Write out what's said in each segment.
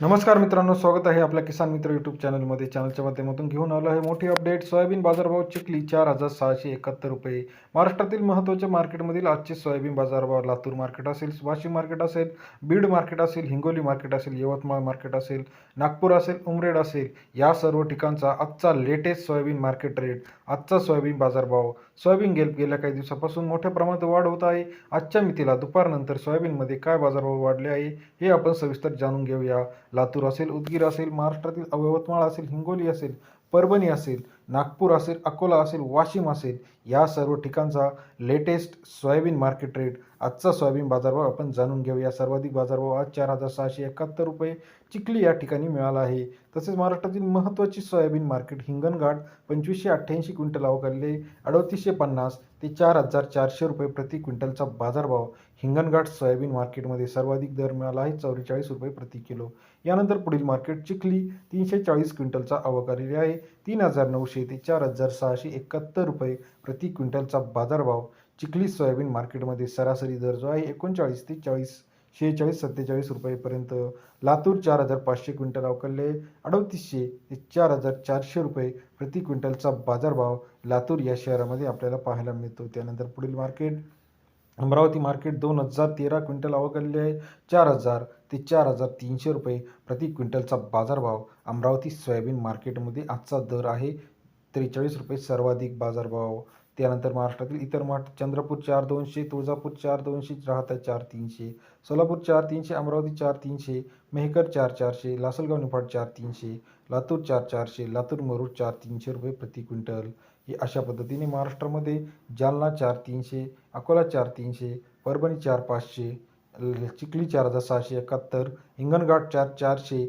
नमस्कार मित्रांनो स्वागत आहे आपल्या किसान मित्र यूट्यूब चॅनलमध्ये चॅनलच्या माध्यमातून घेऊन आलो आहे मोठी अपडेट सोयाबीन बाजारभाव चिखली चार हजार सहाशे एकाहत्तर रुपये. महाराष्ट्रातील महत्त्वाच्या मार्केटमधील आजचे सोयाबीन बाजारभाव लातूर मार्केट असेल वाशिम मार्केट असेल बीड मार्केट असेल हिंगोली मार्केट असेल यवतमाळ मार्केट असेल नागपूर असेल उमरेड असेल या सर्व ठिकाणचा आजचा लेटेस्ट सोयाबीन मार्केट रेट आजचा सोयाबीन बाजारभाव. सोयाबीन गेल गेल्या काही दिवसापासून मोठ्या प्रमाणात वाढ होत आहे. आजच्या मितीला दुपारनंतर सोयाबीनमध्ये काय बाजारभाव वाढले आहे हे आपण सविस्तर जाणून घेऊया. लातूर असेल उदगीर असेल महाराष्ट्रातील यवतमाळ असेल हिंगोली असेल परभणी असेल नागपूर असेल अकोला असेल वाशिम असेल या सर्व ठिकाणचा लेटेस्ट सोयाबीन मार्केट रेट आजचा सोयाबीन बाजारभाव आपण जाणून घेऊया सर्वाधिक बाजारभाव आज चार हजार सहाशे एकाहत्तर रुपये चिखली या ठिकाणी मिळाला आहे. तसेच महाराष्ट्रातील महत्त्वाची सोयाबीन मार्केट हिंगणघाट पंचवीसशे अठ्ठ्याऐंशी क्विंटल अवकाले अडतीसशे पन्नास ते चार हजार चारशे रुपये प्रति क्विंटलचा बाजारभाव हिंगणघाट सोयाबीन मार्केटमध्ये सर्वाधिक दर मिळाला आहे. चौवेचाळीस रुपये प्रति किलो. यानंतर पुढील मार्केट चिखली तीनशे चाळीस क्विंटलचा आवक आहे. तीन हजार नऊशे ते चार हजार सहाशे एकाहत्तर रुपये प्रति क्विंटलचा बाजारभाव. चिखली सोयाबीन मार्केटमध्ये सरासरी दर जो आहे एकोणचाळीस ते चाळीस शेहेचाळीस सत्तेचाळीस रुपयेपर्यंत. लातूर चार हजार पाचशे क्विंटल अवकलले अडतीसशे ते चार हजार चारशे रुपये प्रति क्विंटलचा बाजारभाव लातूर या शहरामध्ये आपल्याला पाहायला मिळतो. त्यानंतर पुढील मार्केट. अमरावती मार्केट दोन हजार तेरा क्विंटल अवघडले आहे. चार हजार ते चार हजार तीनशे रुपये प्रति क्विंटलचा बाजारभाव अमरावती सोयाबीन मार्केटमध्ये आजचा दर आहे त्रेचाळीस रुपये सर्वाधिक बाजारभाव. त्यानंतर महाराष्ट्रातील इतर मार्ट चंद्रपूर चार दोनशे तुळजापूर चार दोनशे राहता चार तीनशे सोलापूर चार तीनशे अमरावती चार तीनशे मेहकर चार चारशे लासलगाव निफाड चार तीनशे लातूर चार चारशे लातूर मरूड चार तीनशे रुपये प्रति क्विंटल. हे अशा पद्धतीने महाराष्ट्रामध्ये जालना चार तीनशे अकोला चार तीनशे परभणी चार पाचशे चिखली चार हजार सहाशे एकाहत्तर हिंगणघाट चार चारशे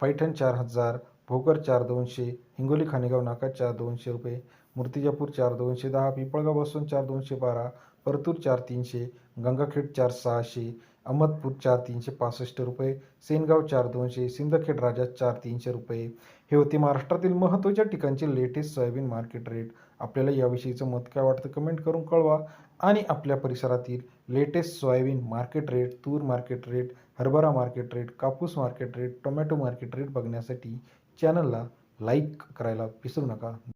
पैठण चार हजार भोकर चार दोनशे हिंगोली खानेगाव नाका चार दोनशे रुपये मूर्तिजापूर चार दोनशे दहा पिंपळगाव बसून चार दोनशे बारा परतूर चार तीनशे गंगाखेड चार सहाशे अहमदपूर चार तीनशे पासष्ट रुपये सेनगाव चार दोनशे सिंदखेड राजा चार तीनशे रुपये. हे होते महाराष्ट्रातील महत्त्वाच्या ठिकाणचे लेटेस्ट सोयाबीन मार्केट रेट आपल्याला याविषयीचं मत काय वाटतं कमेंट करून कळवा. आणि आपल्या परिसरातील लेटेस्ट सोयाबीन मार्केट रेट तूर मार्केट रेट हरभरा मार्केट रेट कापूस market rate tomato market rate बघण्यासाठी चॅनलला लाईक करायला विसरू नका.